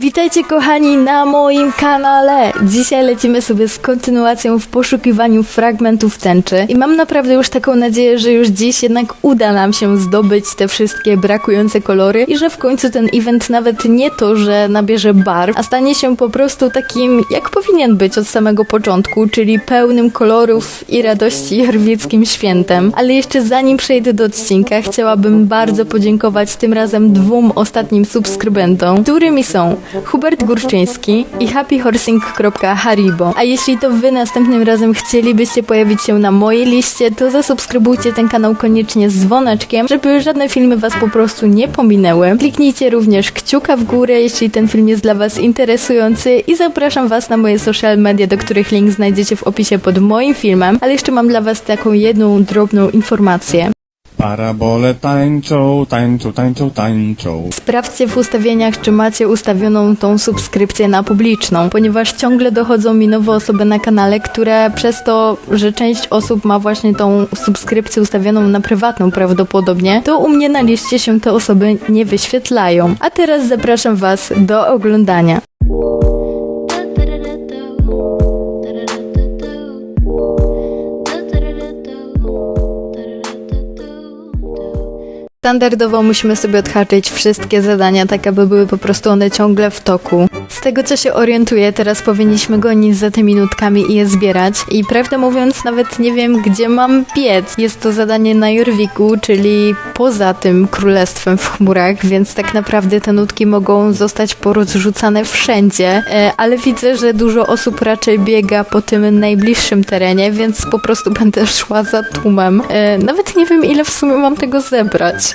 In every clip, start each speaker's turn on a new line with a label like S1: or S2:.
S1: Witajcie kochani na moim kanale! Dzisiaj lecimy sobie z kontynuacją w poszukiwaniu fragmentów tęczy i mam naprawdę już taką nadzieję, że już dziś jednak uda nam się zdobyć te wszystkie brakujące kolory i że w końcu ten event nawet nie to, że nabierze barw, a stanie się po prostu takim jak powinien być od samego początku, czyli pełnym kolorów i radości jorwickim świętem. Ale jeszcze zanim przejdę do odcinka, chciałabym bardzo podziękować tym razem dwóm ostatnim subskrybentom, którymi są Hubert Górczyński i happyhorsing.haribo. A jeśli to wy następnym razem chcielibyście pojawić się na mojej liście, to zasubskrybujcie ten kanał koniecznie z dzwoneczkiem, żeby żadne filmy was po prostu nie pominęły. Kliknijcie również kciuka w górę, jeśli ten film jest dla was interesujący i zapraszam was na moje social media, do których link znajdziecie w opisie pod moim filmem. Ale jeszcze mam dla was taką jedną drobną informację.
S2: Parabole tańczą, tańczą, tańczą, tańczą.
S1: Sprawdźcie w ustawieniach, czy macie ustawioną tą subskrypcję na publiczną, ponieważ ciągle dochodzą mi nowe osoby na kanale, które przez to, że część osób ma właśnie tą subskrypcję ustawioną na prywatną prawdopodobnie, to u mnie na liście się te osoby nie wyświetlają. A teraz zapraszam Was do oglądania. Standardowo musimy sobie odhaczyć wszystkie zadania, tak aby były po prostu one ciągle w toku. Z tego co się orientuję, teraz powinniśmy gonić za tymi nutkami i je zbierać. I prawdę mówiąc, nawet nie wiem, gdzie mam biec. Jest to zadanie na Jorwiku, czyli poza tym królestwem w chmurach, więc tak naprawdę te nutki mogą zostać porozrzucane wszędzie. E, ale widzę, że dużo osób raczej biega po tym najbliższym terenie, więc po prostu będę szła za tłumem. E, nawet nie wiem, ile w sumie mam tego zebrać.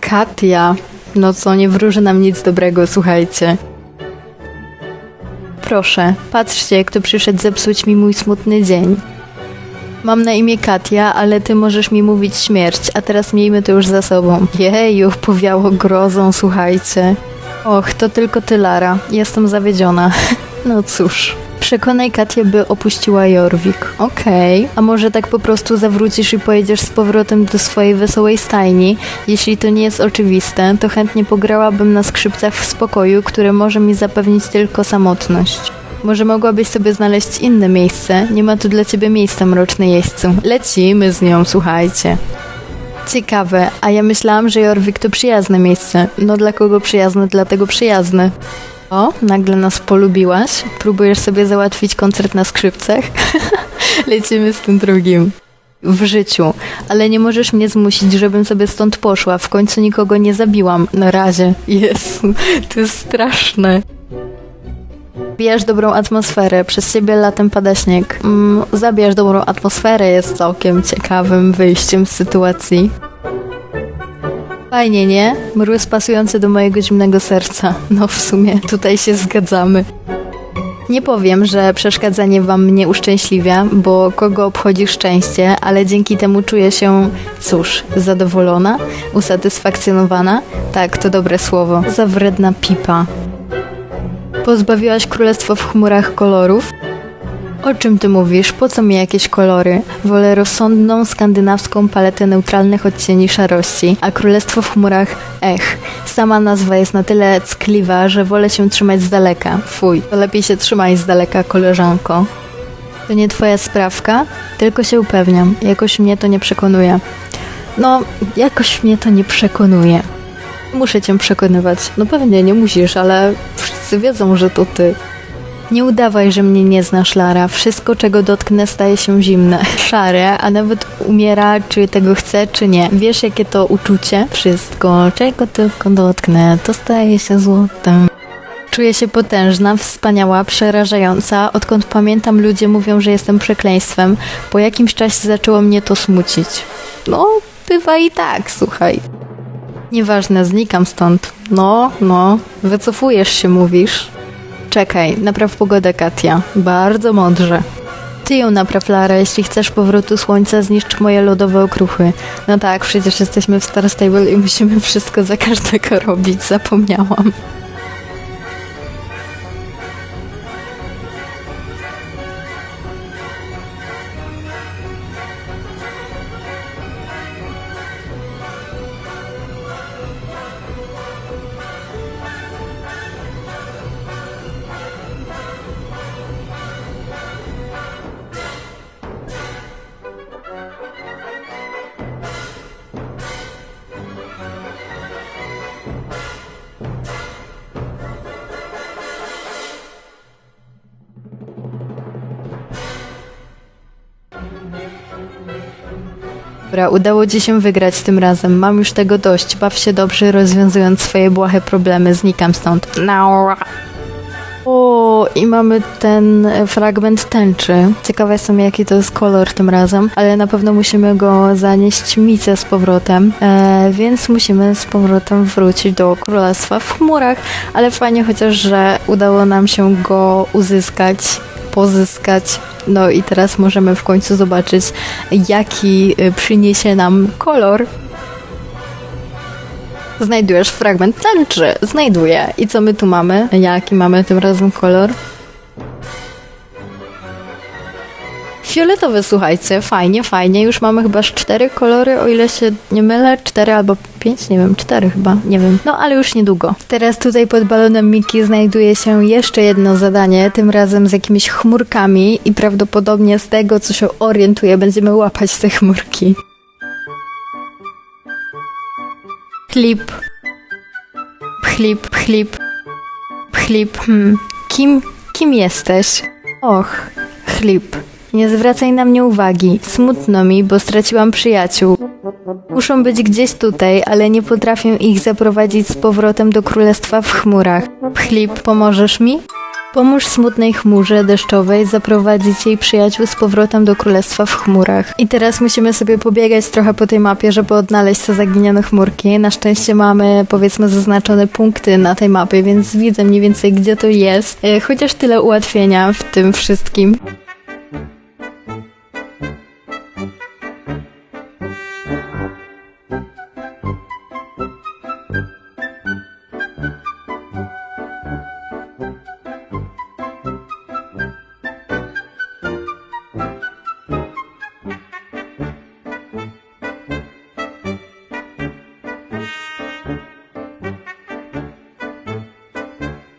S1: Katia. No co, nie wróży nam nic dobrego, słuchajcie. Proszę, patrzcie, kto przyszedł zepsuć mi mój smutny dzień. Mam na imię Katia, ale ty możesz mi mówić śmierć, a teraz miejmy to już za sobą. Jeju, powiało grozą, słuchajcie. Och, to tylko ty, Lara. Jestem zawiedziona. No cóż. Przekonaj Katię, by opuściła Jorwik. Okej. A może tak po prostu zawrócisz i pojedziesz z powrotem do swojej wesołej stajni? Jeśli to nie jest oczywiste, to chętnie pograłabym na skrzypcach w spokoju, które może mi zapewnić tylko samotność. Może mogłabyś sobie znaleźć inne miejsce? Nie ma tu dla ciebie miejsca, mroczny jeźdźcu. Lecimy z nią, słuchajcie. Ciekawe, a ja myślałam, że Jorwik to przyjazne miejsce. No dla kogo przyjazne, dlatego przyjazne. O, nagle nas polubiłaś? Próbujesz sobie załatwić koncert na skrzypcach? Lecimy z tym drugim. W życiu, ale nie możesz mnie zmusić, żebym sobie stąd poszła. W końcu nikogo nie zabiłam. Na razie. Jezu, to jest straszne. Zabijasz dobrą atmosferę, przez ciebie latem pada śnieg. Mm, zabijasz dobrą atmosferę jest całkiem ciekawym wyjściem z sytuacji. Fajnie, nie? Mróz pasujący do mojego zimnego serca. No w sumie tutaj się zgadzamy. Nie powiem, że przeszkadzanie wam mnie uszczęśliwia, bo kogo obchodzi szczęście, ale dzięki temu czuję się, cóż, zadowolona, usatysfakcjonowana. Tak, to dobre słowo. Za wredna pipa. Pozbawiłaś królestwo w chmurach kolorów? O czym ty mówisz? Po co mi jakieś kolory? Wolę rozsądną, skandynawską paletę neutralnych odcieni szarości, a królestwo w chmurach, ech, sama nazwa jest na tyle ckliwa, że wolę się trzymać z daleka. Fuj, to lepiej się trzymaj z daleka, koleżanko. To nie twoja sprawka, tylko się upewniam. Jakoś mnie to nie przekonuje. No, jakoś mnie to nie przekonuje. Muszę cię przekonywać. No pewnie nie musisz, ale wszyscy wiedzą, że to ty. Nie udawaj, że mnie nie znasz, Lara. Wszystko, czego dotknę, staje się zimne. Szare, a nawet umiera, czy tego chcę, czy nie. Wiesz, jakie to uczucie? Wszystko, czego tylko dotknę, to staje się złotem. Czuję się potężna, wspaniała, przerażająca. Odkąd pamiętam, ludzie mówią, że jestem przekleństwem. Po jakimś czasie zaczęło mnie to smucić. No, bywa i tak, słuchaj. Nieważne, znikam stąd. No, no, wycofujesz się, mówisz. Czekaj, napraw pogodę, Katia. Bardzo mądrze. Ty ją napraw, Lara, jeśli chcesz powrotu słońca, zniszcz moje lodowe okruchy. No tak, przecież jesteśmy w Star Stable i musimy wszystko za każdego robić, zapomniałam. Dobra, udało ci się wygrać tym razem. Mam już tego dość. Baw się dobrze, rozwiązując swoje błahe problemy. Znikam stąd. O, i mamy ten e, fragment tęczy. Ciekawa jestem, jaki to jest kolor tym razem, ale na pewno musimy go zanieść Mice z powrotem, e, więc musimy z powrotem wrócić do Królestwa w chmurach, ale fajnie chociaż, że udało nam się go uzyskać, pozyskać. No i teraz możemy w końcu zobaczyć, jaki e, przyniesie nam kolor. Znajdujesz fragment tęczy. Znajduję. I co my tu mamy? Jaki mamy tym razem kolor? Fioletowy, słuchajcie, fajnie, fajnie. Już mamy chyba cztery kolory, o ile się nie mylę. Cztery albo pięć, nie wiem, cztery chyba, nie wiem. No, ale już niedługo. Teraz tutaj pod balonem Miki znajduje się jeszcze jedno zadanie, tym razem z jakimiś chmurkami i prawdopodobnie z tego, co się orientuję, będziemy łapać te chmurki. Chlip. Pchlip, pchlip. Pchlip. Hmm. Kim, kim jesteś? Och, chlip. Nie zwracaj na mnie uwagi. Smutno mi, bo straciłam przyjaciół. Muszą być gdzieś tutaj, ale nie potrafię ich zaprowadzić z powrotem do królestwa w chmurach. Pchlip, pomożesz mi? Pomóż smutnej chmurze deszczowej zaprowadzić jej przyjaciół z powrotem do królestwa w chmurach. I teraz musimy sobie pobiegać trochę po tej mapie, żeby odnaleźć te zaginione chmurki. Na szczęście mamy, powiedzmy, zaznaczone punkty na tej mapie, więc widzę mniej więcej, gdzie to jest. E, Chociaż tyle ułatwienia w tym wszystkim.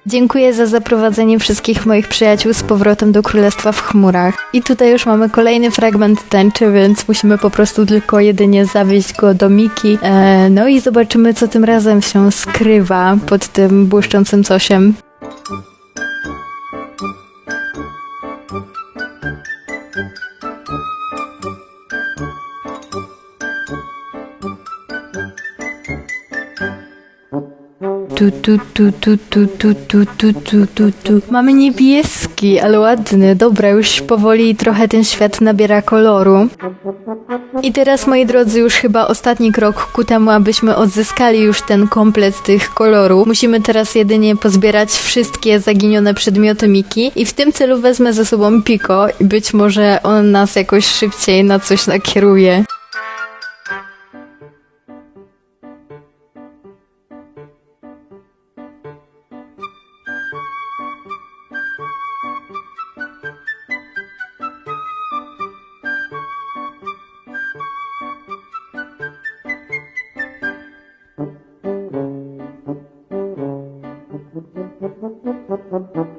S1: Dziękuję za zaprowadzenie wszystkich moich przyjaciół z powrotem do Królestwa w chmurach. I tutaj już mamy kolejny fragment tęczy, więc musimy po prostu tylko jedynie zawieźć go do Miki. E, no i zobaczymy, co tym razem się skrywa pod tym błyszczącym cosiem. Tu, tu, tu, tu, tu, tu, tu, tu, tu, tu, tu. Mamy niebieski, ale ładny. Dobra, już powoli trochę ten świat nabiera koloru. I teraz, moi drodzy, już chyba ostatni krok ku temu, abyśmy odzyskali już ten komplet tych kolorów. Musimy teraz jedynie pozbierać wszystkie zaginione przedmioty Miki i w tym celu wezmę ze sobą Piko i być może on nas jakoś szybciej na coś nakieruje. Thank you.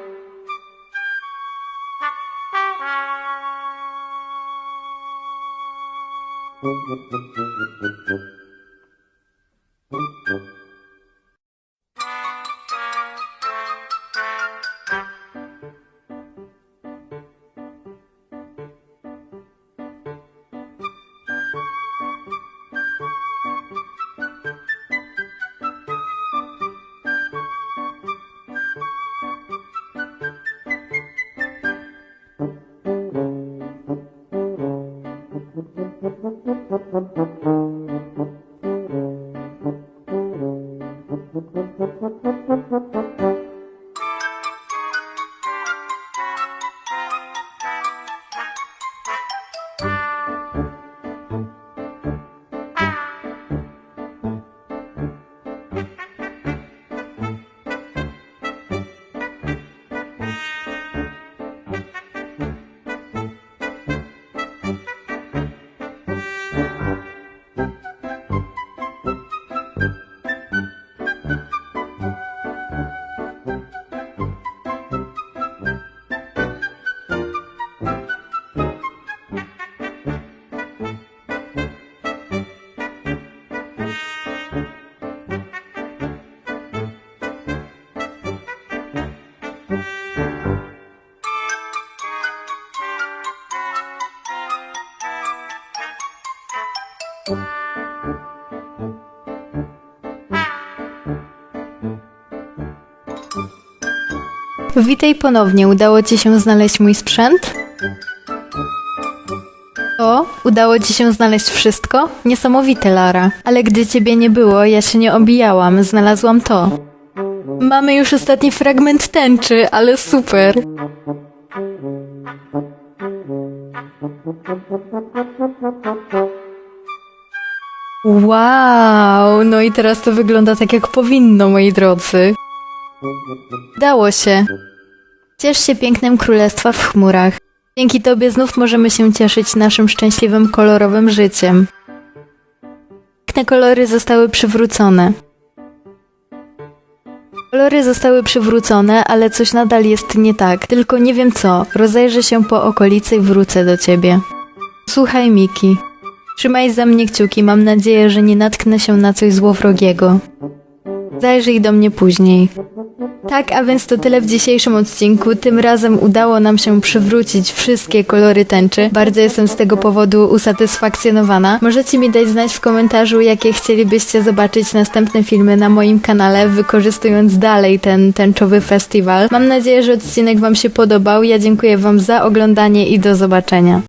S1: Thank you. Witaj ponownie. Udało ci się znaleźć mój sprzęt? O, udało ci się znaleźć wszystko? Niesamowite, Lara. Ale gdy ciebie nie było, ja się nie obijałam. Znalazłam to. Mamy już ostatni fragment tęczy, ale super. Wow, no i teraz to wygląda tak jak powinno, moi drodzy. Dało się. Ciesz się pięknem królestwa w chmurach. Dzięki tobie znów możemy się cieszyć naszym szczęśliwym, kolorowym życiem. Piękne kolory zostały przywrócone. Kolory zostały przywrócone, ale coś nadal jest nie tak. Tylko nie wiem co. Rozejrzę się po okolicy i wrócę do ciebie. Słuchaj, Miki. Trzymaj za mnie kciuki. Mam nadzieję, że nie natknę się na coś złowrogiego. Zajrzyj do mnie później. Tak, a więc to tyle w dzisiejszym odcinku. Tym razem udało nam się przywrócić wszystkie kolory tęczy. Bardzo jestem z tego powodu usatysfakcjonowana. Możecie mi dać znać w komentarzu, jakie chcielibyście zobaczyć następne filmy na moim kanale, wykorzystując dalej ten tęczowy festiwal. Mam nadzieję, że odcinek Wam się podobał. Ja dziękuję Wam za oglądanie i do zobaczenia.